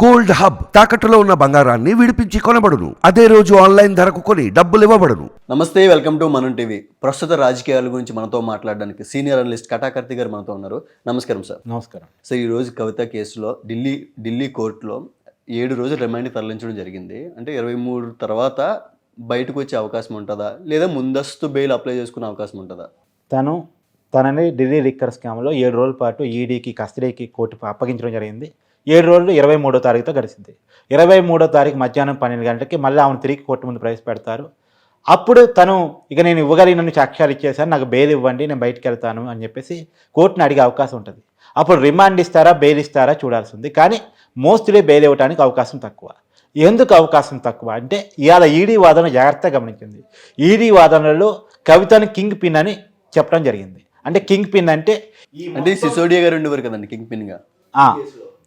Gold hub తాకట్టులో ఉన్న బంగారాన్ని విడిపించి కొనబడును. అదే రోజు ఆన్లైన్ ధరకు కొని డబ్బులు ఇవ్వబడును. నమస్తే వెల్కమ్ టు మనం టీవీ. ప్రస్తుత రాజకీయాల గురించి మనతో మాట్లాడడానికి సీనియర్ అనలిస్ట్ కటాకర్తి గారు మనతో ఉన్నారు. నమస్కారం సార్. నమస్కారం. సో ఈ రోజు కవిత కేసులో ఢిల్లీ ఢిల్లీ కోర్టులో ఏడు రోజులు రిమాండ్కి తరలించడం జరిగింది. అంటే ఇరవై మూడు తర్వాత బయటకు వచ్చే అవకాశం ఉంటుందా? లేదా ముందస్తు బెయిల్ అప్లై చేసుకునే అవకాశం ఉంటుందా? తను తనని ఢిల్లీ లిక్కర్ స్కామ్లో ఏడు రోజుల పాటు ఈడీకి కస్టడీకి కోర్టు అప్పగించడం జరిగింది. ఏడు రోజులు ఇరవై మూడో తారీఖుతో గడిచింది. ఇరవై మూడో తారీఖు మధ్యాహ్నం పన్నెండు గంటలకి మళ్ళీ ఆమెను తిరిగి కోర్టు ముందు ప్రవేశపెడతారు. అప్పుడు తను ఇక నేను ఇవ్వగలిగినన్ని సాక్ష్యాలు ఇచ్చేసాను నాకు బెయిల్ ఇవ్వండి నేను బయటికి వెళ్తాను అని చెప్పేసి కోర్టుని అడిగే అవకాశం ఉంటుంది. అప్పుడు రిమాండ్ ఇస్తారా బెయిల్ ఇస్తారా చూడాల్సి ఉంది. కానీ మోస్ట్లీ బెయిల్ ఇవ్వడానికి అవకాశం తక్కువ. ఎందుకు అవకాశం తక్కువ? అంటే ఇవాళ ఈడీ వాదన జాగ్రత్తగా గమనించింది. ఈడీ వాదనలో కవితను కింగ్ పిన్ అని చెప్పడం జరిగింది. అంటే కింగ్ పిన్ అంటే అంటే సిసోడియా గారు ఉండేవారు కదండి కింగ్ పిన్గా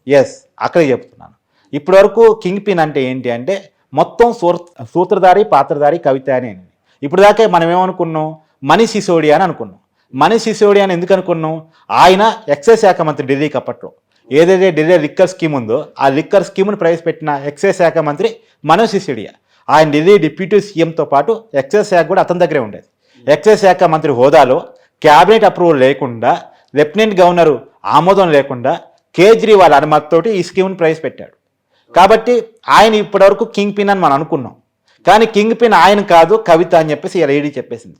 ఎస్ అక్కడే చెప్తున్నాను. ఇప్పటి వరకు కింగ్ పిన్ అంటే ఏంటి అంటే మొత్తం సూర్ సూత్రధారి పాత్రధారి కవిత అని అయింది. ఇప్పుడు దాకా మనం ఏమనుకున్నాం? మనీ సిసోడియా అని అనుకున్నాం. మనీ సిసోడియా అని ఎందుకు అనుకున్నాం? ఆయన ఎక్సైజ్ శాఖ మంత్రి ఢిల్లీకి అప్పట్లో ఏదైతే ఢిల్లీ లిక్కర్ స్కీమ్ ఉందో ఆ లిక్కర్ స్కీమ్ను ప్రవేశపెట్టిన ఎక్సైజ్ శాఖ మంత్రి మనోజ్ సిసోడియా. ఆయన ఢిల్లీ డిప్యూటీ సీఎంతో పాటు ఎక్సైజ్ శాఖ కూడా అతని దగ్గరే ఉండేది. ఎక్సైజ్ శాఖ మంత్రి హోదాలో క్యాబినెట్ అప్రూవల్ లేకుండా లెఫ్టినెంట్ గవర్నరు ఆమోదం లేకుండా కేజ్రీవాల్ అనుమతితోటి ఈ స్కీమ్ను ప్రవేశపెట్టాడు. కాబట్టి ఆయన ఇప్పటివరకు కింగ్ పిన్ అని మనం అనుకున్నాం. కానీ కింగ్ పిన్ ఆయన కాదు కవిత అని చెప్పేసి ఈడీ చెప్పేసింది.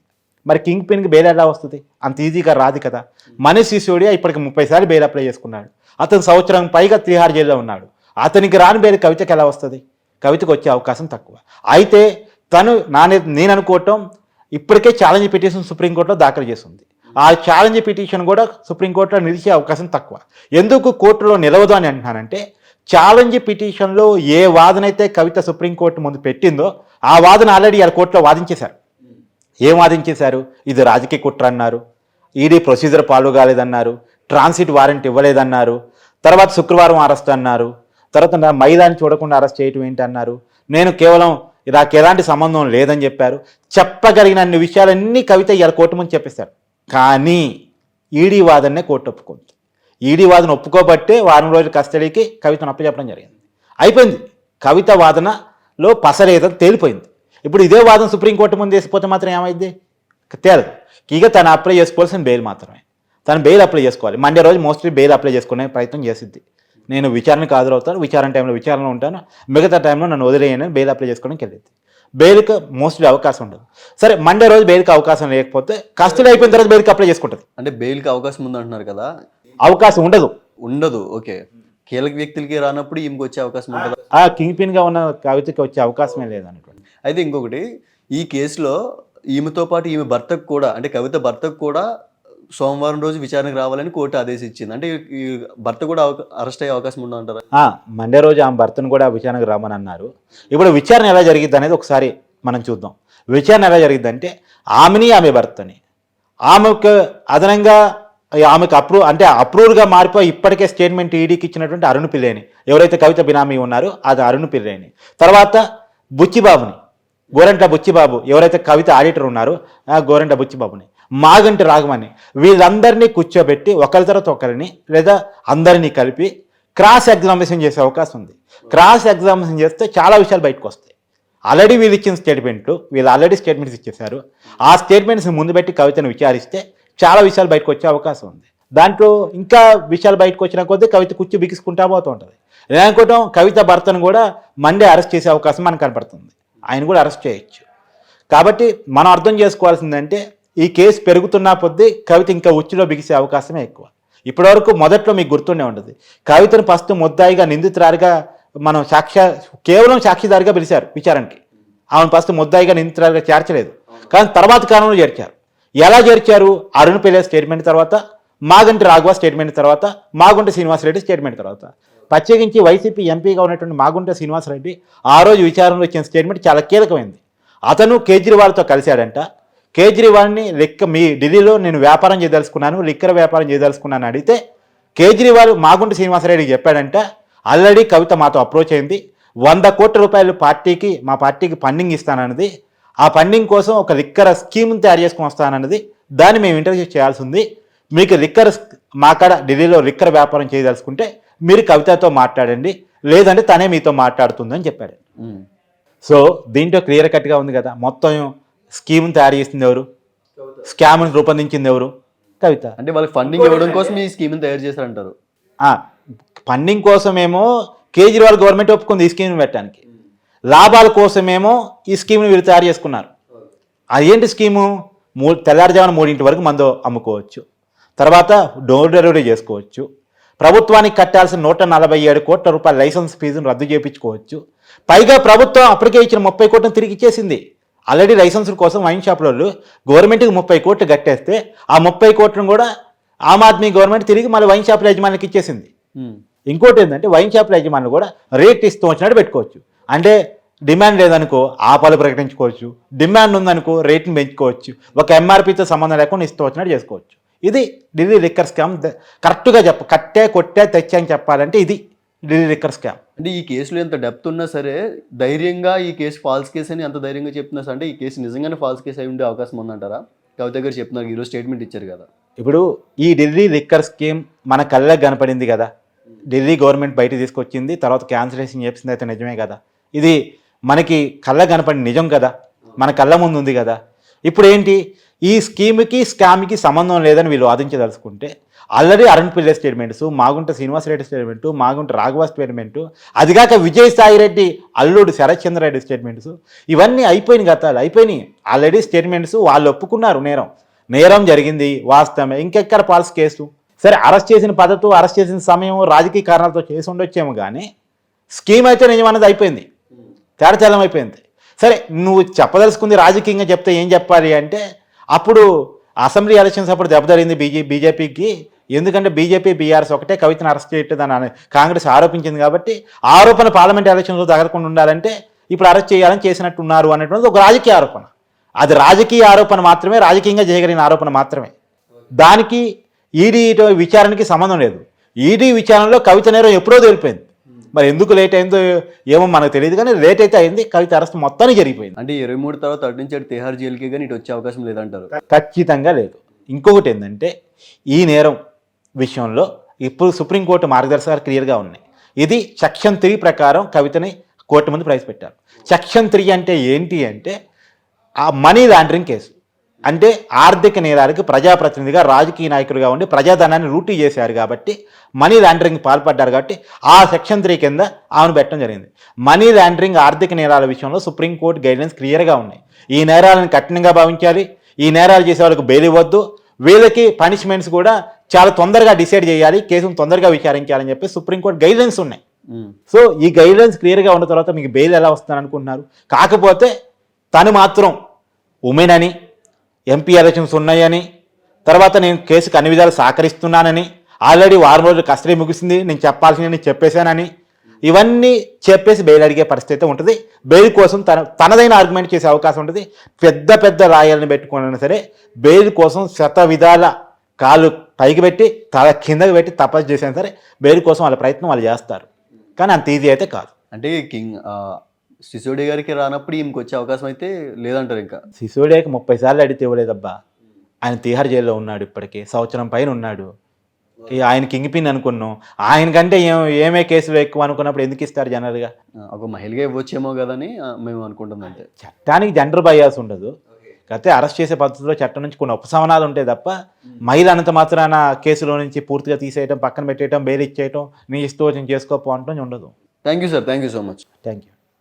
మరి కింగ్ పిన్కి బెయిల్ ఎలా వస్తుంది? అంత ఈజీగా రాదు కదా. మనీష్ సిసోడియా ఇప్పటికి ముప్పై సార్లు బెయిల్ అప్లై చేసుకున్నాడు. అతను సంవత్సరం పైగా తిహార్ జైల్లో ఉన్నాడు. అతనికి రాని బెయిల్ కవితకి ఎలా వస్తుంది? కవితకు వచ్చే అవకాశం తక్కువ. అయితే తను నా నేను అనుకోవటం ఇప్పటికే ఛాలెంజ్ పిటిషన్ సుప్రీంకోర్టులో దాఖలు చేసింది. ఆ ఛాలెంజ్ పిటిషన్ కూడా సుప్రీంకోర్టులో నిలిచే అవకాశం తక్కువ. ఎందుకు కోర్టులో నిలవదు అని అంటున్నానంటే ఛాలెంజ్ పిటిషన్లో ఏ వాదన అయితే కవిత సుప్రీంకోర్టు ముందు పెట్టిందో ఆ వాదన ఆల్రెడీ ఆ కోర్టులో వాదించేశారు. ఏం వాదించేశారు? ఇది రాజకీయ కుట్ర అన్నారు. ఈడీ ప్రొసీజర్ ఫాలో కాలేదన్నారు. ట్రాన్సిట్ వారెంట్ ఇవ్వలేదన్నారు. తర్వాత శుక్రవారం అరెస్ట్ అన్నారు. తర్వాత నా మైదాన్ని చూడకుండా అరెస్ట్ చేయటం ఏంటి అన్నారు. నేను కేవలం నాకు ఎలాంటి సంబంధం లేదని చెప్పారు. చెప్పగలిగిన అన్ని విషయాలన్నీ కవిత ఇవాళ కోర్టు ముందు చెప్పేశారు. కానీ ఈడీ వాదననే కోర్టు ఒప్పుకుంది ఈడీ వాదన ఒప్పుకోబట్టే వారం రోజుల కస్టడీకి కవితను అప్పచెప్పడం జరిగింది. అయిపోయింది. కవిత వాదనలో పసరేదని తేలిపోయింది. ఇప్పుడు ఇదే వాదన సుప్రీంకోర్టు ముందు వేసిపోతే మాత్రం ఏమైంది తేలదు. ఇక తను అప్లై చేసుకోవాల్సిన బెయిల్ మాత్రమే. తను బెయిల్ అప్లై చేసుకోవాలి. మండే రోజు మోస్ట్లీ బెయిల్ అప్లై చేసుకునే ప్రయత్నం చేసిద్ది. నేను విచారణకు హాజరవుతాను. విచారణ టైంలో విచారణలో ఉంటాను. మిగతా టైంలో నన్ను వదిలేయని బెయిల్ అప్లై చేసుకోవడానికి వెళ్ళింది బెయిల్కి మోస్ట్లీ అవకాశం ఉండదు. సరే మండే రోజు బెయిల్కి అవకాశం లేకపోతే కస్టడీ అయిపోయిన తర్వాత బెయిల్కి అప్లై చేసుకుంటుంది. అంటే బెయిల్కి అవకాశం ఉందంటున్నారు కదా? అవకాశం ఉండదు. ఉండదు ఓకే. కీలక వ్యక్తులకి రానప్పుడు ఈమెకి వచ్చే అవకాశం ఉంటుందా? ఆ కింగ్ పిన్గా ఉన్న కవితకి వచ్చే అవకాశమే లేదన్నటువంటి అయితే ఇంకొకటి ఈ కేసులో ఈమెతో పాటు ఈమె భర్తకు కూడా అంటే కవిత భర్తకు కూడా సోమవారం రోజు విచారణకు రావాలని కోర్టు ఆదేశించింది. అంటే ఈ భర్త కూడా అరెస్ట్ అయ్యే అవకాశం ఉందంటారా? మండే రోజు ఆమె భర్తను కూడా విచారణకు రమ్మని అన్నారు. ఇప్పుడు విచారణ ఎలా జరిగింది అనేది ఒకసారి మనం చూద్దాం. విచారణ ఎలా జరిగిందంటే ఆమెని ఆమె భర్తని. ఆమెకు అదనంగా ఆమెకు అప్రూవ్ అంటే అప్రూవ్గా మారిపోయి ఇప్పటికే స్టేట్మెంట్ ఈడీకి ఇచ్చినటువంటి అరుణ్ పిల్లేని. ఎవరైతే కవిత బినామీ ఉన్నారో అది అరుణ్ పిల్లేని. తర్వాత బుచ్చిబాబుని గోరంట బుచ్చిబాబు. ఎవరైతే కవిత ఆడిటర్ ఉన్నారో ఆ గోరంట బుచ్చిబాబుని. మాగంటి రాగమని. వీళ్ళందరినీ కూర్చోబెట్టి ఒకరి తర్వాత ఒకరిని లేదా అందరినీ కలిపి క్రాస్ ఎగ్జామినేషన్ చేసే అవకాశం ఉంది. క్రాస్ ఎగ్జామినేషన్ చేస్తే చాలా విషయాలు బయటకు వస్తాయి. ఆల్రెడీ వీళ్ళు ఇచ్చిన స్టేట్మెంట్లు వీళ్ళు ఆల్రెడీ స్టేట్మెంట్స్ ఇచ్చేశారు. ఆ స్టేట్మెంట్స్ ముందు పెట్టి కవితను విచారిస్తే చాలా విషయాలు బయటకు వచ్చే అవకాశం ఉంది. దాంట్లో ఇంకా విషయాలు బయటకు వచ్చిన కొద్దీ కవిత కూర్చో బిగుసుకుంటా పోతూ ఉంటుంది. నేను అనుకోవటం కవిత భర్తను కూడా మండే అరెస్ట్ చేసే అవకాశం మనకు కనపడుతుంది. ఆయన కూడా అరెస్ట్ చేయొచ్చు. కాబట్టి మనం అర్థం చేసుకోవాల్సిందంటే ఈ కేసు పెరుగుతున్న పొద్దీ కవిత ఇంకా ఉచ్చులో బిగిసే అవకాశమే ఎక్కువ. ఇప్పటివరకు మొదట్లో మీకు గుర్తుండే ఉండదు. కవితను ఫస్ట్ ముద్దాయిగా నిందితురారిగా మనం సాక్ష్య కేవలం సాక్షిదారిగా పిలిచారు విచారణకి. ఆమెను ఫస్ట్ ముద్దాయిగా నిందితురారిగా చేర్చలేదు. కానీ తర్వాత కాలంలో చేర్చారు. ఎలా చేర్చారు? అరుణ్ పిల్లే స్టేట్మెంట్ తర్వాత మాగంటి రాఘవ స్టేట్మెంట్ తర్వాత మాగుంట శ్రీనివాసరెడ్డి స్టేట్మెంట్ తర్వాత. ప్రత్యేకించి వైసీపీ ఎంపీగా ఉన్నటువంటి మాగుంట శ్రీనివాసరెడ్డి ఆ రోజు విచారణలో ఇచ్చిన స్టేట్మెంట్ చాలా కీలకమైంది. అతను కేజ్రీవాల్తో కలిశాడంట. కేజ్రీవాల్ని లెక్క మీ ఢిల్లీలో నేను వ్యాపారం చేయదలుచుకున్నాను లిక్కర్ వ్యాపారం చేయదలుచుకున్నాను అడిగితే కేజ్రీవాల్ మాగుంట శ్రీనివాసరెడ్డికి చెప్పాడంట ఆల్రెడీ కవిత మాతో అప్రోచ్ అయింది వంద కోట్ల రూపాయలు పార్టీకి మా పార్టీకి ఫండింగ్ ఇస్తానన్నది ఆ ఫండింగ్ కోసం ఒక లిక్కర్ స్కీమ్ తయారు చేసుకుని వస్తానన్నది దాన్ని మేము ఇంటర్వ్యూ చేయాల్సి ఉంది మీకు లిక్కర్ మా కాడ ఢిల్లీలో లిక్కర్ వ్యాపారం చేయదలుచుకుంటే మీరు కవితతో మాట్లాడండి లేదంటే తనే మీతో మాట్లాడుతుందని చెప్పాడు. సో దీంట్లో క్లియర్ కట్గా ఉంది కదా మొత్తం స్కీమ్ తయారు చేసింది ఎవరు? స్కామ్ని రూపొందించింది ఎవరు? కవిత. అంటే వాళ్ళకి ఫండింగ్ ఇవ్వడం కోసం ఈ స్కీమ్ తయారు చేశారంటారు. ఫండింగ్ కోసమేమో కేజ్రీవాల్ గవర్నమెంట్ ఒప్పుకుంది ఈ స్కీమ్ పెట్టడానికి. లాభాల కోసమేమో ఈ స్కీమ్ని వీళ్ళు తయారు చేసుకున్నారు. అదేంటి స్కీము? మూ తెల్లారుజామున మూడింటి వరకు మందు అమ్ముకోవచ్చు. తర్వాత డోర్ డెలివరీ చేసుకోవచ్చు. ప్రభుత్వానికి కట్టాల్సిన నూట నలభై ఏడు కోట్ల రూపాయల లైసెన్స్ ఫీజును రద్దు చేయించుకోవచ్చు. పైగా ప్రభుత్వం అప్పటికే ఇచ్చిన ముప్పై కోట్లను తిరిగి ఇచ్చేసింది. ఆల్రెడీ లైసెన్సుల కోసం వైన్ షాపుల వాళ్ళు గవర్నమెంట్కి ముప్పై కోట్లు కట్టేస్తే ఆ ముప్పై కోట్లను కూడా ఆమ్ ఆద్మీ గవర్నమెంట్ తిరిగి మళ్ళీ వైన్ షాపుల యజమానికి ఇచ్చేసింది. ఉమ్. ఇంకోటి ఏంటంటే వైన్ షాపుల యజమానులు కూడా రేట్ ఇస్తూ వచ్చినట్టు పెట్టుకోవచ్చు. అంటే డిమాండ్ లేదనుకో ఆపాలు ప్రకటించుకోవచ్చు. డిమాండ్ ఉందనుకో రేట్ని పెంచుకోవచ్చు. ఒక ఎంఆర్పితో సంబంధం లేకుండా ఇస్తూ వచ్చినట్టు చేసుకోవచ్చు. ఇది ఢిల్లీ లిక్కర్ స్కామ్ కరెక్ట్గా చెప్ప కట్టే కొట్టే తెచ్చా అని చెప్పాలంటే ఇది. ఢిల్లీ లిక్కర్ స్కామ్ అంటే ఈ కేసులో ఎంత డెప్త్ ఉన్నా సరే ధైర్యంగా ఈ కేసు ఫాల్స్ కేసు అని అంత ధైర్యంగా చెప్తున్నారు అంటే ఈ కేసు నిజంగానే ఫాల్స్ కేసు అయి ఉండే అవకాశం ఉందంటారా? కవిత గారు చెప్తున్నారు ఈరోజు స్టేట్మెంట్ ఇచ్చారు కదా. ఇప్పుడు ఈ ఢిల్లీ లిక్కర్ స్కీమ్ మన కళ్ళకు కనపడింది కదా. ఢిల్లీ గవర్నమెంట్ బయట తీసుకొచ్చింది తర్వాత క్యాన్సిలేషన్ చేసింది అయితే నిజమే కదా. ఇది మనకి కళ్ళకు కనపడిన నిజం కదా. మన కళ్ళ ముందు ఉంది కదా. ఇప్పుడు ఏంటి ఈ స్కీమ్కి స్కామ్కి సంబంధం లేదని వీళ్ళు వాదించదలుచుకుంటే already Arun Pillai statements Magunta Srinivasa Reddy statement Magunta Raghava statement అదిగాక విజయసాయిరెడ్డి అల్లుడు శరత్చంద్రరెడ్డి స్టేట్మెంట్స్ ఇవన్నీ అయిపోయినాయి గతాలు అయిపోయినాయి. ఆల్రెడీ స్టేట్మెంట్స్ వాళ్ళు ఒప్పుకున్నారు నేరం. నేరం జరిగింది వాస్తవమే. ఇంకెక్కడ పాల్స్ కేసు? సరే అరెస్ట్ చేసిన పద్ధతి అరెస్ట్ చేసిన సమయం రాజకీయ కారణాలతో చేసి ఉండొచ్చేమో కానీ స్కీమ్ అయితే నిజమన్నది అయిపోయింది. తేడతెల్లం అయిపోయింది సరే నువ్వు చెప్పదలుచుకుంది రాజకీయంగా చెప్తే ఏం చెప్పాలి అంటే అప్పుడు అసెంబ్లీ ఎలక్షన్స్ అప్పుడు దెబ్బతలింది బీజే బీజేపీకి. ఎందుకంటే బీజేపీ బీఆర్ఎస్ ఒకటే కవితను అరెస్ట్ చేయటదని కాంగ్రెస్ ఆరోపించింది కాబట్టి ఆరోపణ పార్లమెంట్ ఎలక్షన్స్లో తగలకుండా ఉండాలంటే ఇప్పుడు అరెస్ట్ చేయాలని చేసినట్టు ఉన్నారు అనేటువంటిది ఒక రాజకీయ ఆరోపణ. అది రాజకీయ ఆరోపణ మాత్రమే రాజకీయంగా చేయగలిగిన ఆరోపణ మాత్రమే. దానికి ఈడీ విచారణకి సంబంధం లేదు. ఈడీ విచారణలో కవిత నేరం ఎప్పుడో తేలిపోయింది. మరి ఎందుకు లేట్ అయిందో ఏమో మనకు తెలియదు కానీ లేట్ అయితే అయింది. కవిత అరెస్ట్ మొత్తానికి జరిగిపోయింది. అంటే ఇరవై మూడు తర్వాత అటు నుంచి అటు తిహార్ జైలుకి కానీ ఇటు వచ్చే అవకాశం లేదంటారు. ఖచ్చితంగా లేదు. ఇంకొకటి ఏంటంటే ఈ నేరం విషయంలో ఇప్పుడు సుప్రీంకోర్టు మార్గదర్శకాలు క్లియర్గా ఉన్నాయి. ఇది సెక్షన్ త్రీ ప్రకారం కవితని కోర్టు ముందు ప్రవేశపెట్టారు. సెక్షన్ త్రీ అంటే ఏంటి అంటే ఆ మనీ లాండరింగ్ కేసు. అంటే ఆర్థిక నేరాలకు ప్రజాప్రతినిధిగా రాజకీయ నాయకులుగా ఉండి ప్రజాధనాన్ని లూటీ చేశారు కాబట్టి మనీ లాండరింగ్ పాల్పడ్డారు కాబట్టి ఆ సెక్షన్ త్రీ కింద ఆమెను పెట్టడం జరిగింది. మనీ లాండరింగ్ ఆర్థిక నేరాల విషయంలో సుప్రీంకోర్టు గైడ్లైన్స్ క్లియర్గా ఉన్నాయి. ఈ నేరాలను కఠినంగా భావించాలి. ఈ నేరాలు చేసే వాళ్ళకు బెయిల్ ఇవ్వద్దు. వీళ్ళకి పనిష్మెంట్స్ కూడా చాలా తొందరగా డిసైడ్ చేయాలి. కేసును తొందరగా విచారించాలని చెప్పి సుప్రీంకోర్టు గైడ్లైన్స్ ఉన్నాయి. సో ఈ గైడ్లైన్స్ క్లియర్గా ఉన్న తర్వాత మీకు బెయిల్ ఎలా వస్తుందని అనుకుంటున్నారు? కాకపోతే తను మాత్రం ఉమెన్ అని ఎంపీ ఎలక్షన్స్ ఉన్నాయని తర్వాత నేను కేసుకు అన్ని విధాలు సహకరిస్తున్నానని ఆల్రెడీ వారం రోజులు కస్టడీ ముగిసింది నేను చెప్పాల్సింది చెప్పేశానని ఇవన్నీ చెప్పేసి బెయిల్ అడిగే పరిస్థితి ఉంటుంది. బెయిల్ కోసం తన తనదైన ఆర్గ్యుమెంట్ చేసే అవకాశం ఉంటుంది. పెద్ద పెద్ద రాయాలను పెట్టుకున్నా సరే బెయిల్ కోసం శత విధాల కాళ్ళు పైకి పెట్టి తల కిందకి పెట్టి తపస్సు చేసినా సరే బెయిల్ కోసం వాళ్ళ ప్రయత్నం వాళ్ళు చేస్తారు. కానీ అంత ఈజీ అయితే కాదు. అంటే కింగ్ సిసోడి గారికి రానప్పుడు ఈమెకి వచ్చే అవకాశం అయితే లేదంటారు ఇంకా. శిశువుడేకి ముప్పై సార్లు అడిగితే ఇవ్వలేదబ్బా. ఆయన తిహార్ జైల్లో ఉన్నాడు ఇప్పటికే సంవత్సరం పైన ఉన్నాడు. ఈ ఆయన కింగ్ పిన్ అనుకున్నాం. ఆయనకంటే ఏం ఏమే కేసులు ఎక్కువ అనుకున్నప్పుడు ఎందుకు ఇస్తారు జనరల్గా? ఒక మహిళగా ఇవ్వచ్చేమో కదని ఆ, మేము అనుకుంటున్నాం అంతే. చట్టానికి జెండర్ బయాస్ ఉండదు. కాకపోతే అరెస్ట్ చేసే పద్ధతిలో చట్టం నుంచి కొన్ని ఉపశమనాలు ఉంటాయి తప్ప మహిళ అనంత మాత్రాన కేసులో నుంచి పూర్తిగా తీసేయటం పక్కన పెట్టేయటం బెయిల్ ఇచ్చేయటం నీ ఇష్టం వచ్చిన చేసుకోపో అంటం ఉండదు. Thank you sir thank you so much thank you